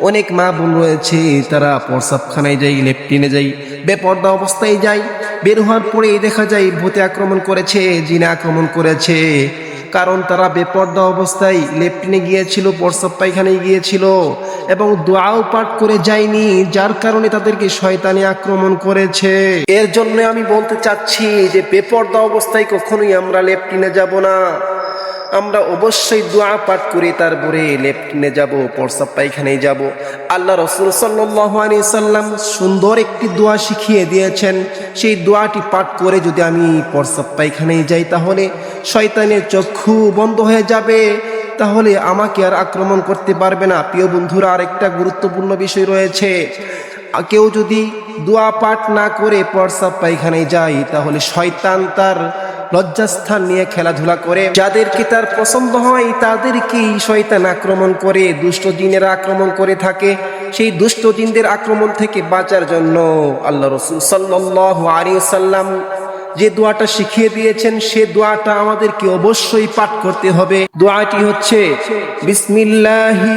অনেক মা বোন রয়েছে, তারা প্রসাবখানায় যাই লেফটিনে যাই, বেপর্দা অবস্থায় যাই, বের হওয়ার পরে দেখা যায় ভূতে আক্রমণ করেছে, জিনে আক্রমণ করেছে। কারণ তারা বেপর্দা অবস্থায় লেফটিনে গিয়েছিল, প্রসাব পায়খানায় গিয়েছিল এবং দোয়াও পাঠ করে যায়নি, যার কারণে তাদেরকে শয়তানি আক্রমণ করেছে। এর জন্য আমি বলতে চাচ্ছি যে, বেপর্দা অবস্থায় কখনোই আমরা লেফটিনে যাব না। আমরা অবশ্যই দোয়া পাঠ করে, তারপরে লেফটিনে যাব প্রসাব পায়খানায় যাব। আল্লাহ রসুল সাল্লি সাল্লাম সুন্দর একটি দোয়া শিখিয়ে দিয়েছেন। সেই দোয়াটি পাঠ করে যদি আমি প্রসাব পায়খানায় যাই তাহলে শয়তানের চক্ষু বন্ধ হয়ে যাবে। তাহলে আমাকে আর আক্রমণ করতে পারবে না। প্রিয় বন্ধুরা, আরেকটা গুরুত্বপূর্ণ বিষয় রয়েছে। কেউ যদি দোয়া পাঠ না করে প্রসাব পায়খানায় যায়, তাহলে শয়তান তার লজ্জাস্থান নিয়ে খেলাধুলা করে। যাদেরকে তার পছন্দ হয়, তাদেরকেই শয়তান আক্রমণ করে, দুষ্ট দিনের আক্রমণ করে থাকে। সেই দুষ্ট জিনদের আক্রমণ থেকে বাঁচার জন্য আল্লাহ রসুল সাল্লাহ আলী সাল্লাম যে দোয়াটা শিখিয়ে দিয়েছেন, সে দোয়াটা আমাদেরকে অবশ্যই পাঠ করতে হবে। দোয়াটি হচ্ছে, বিসমিল্লাহি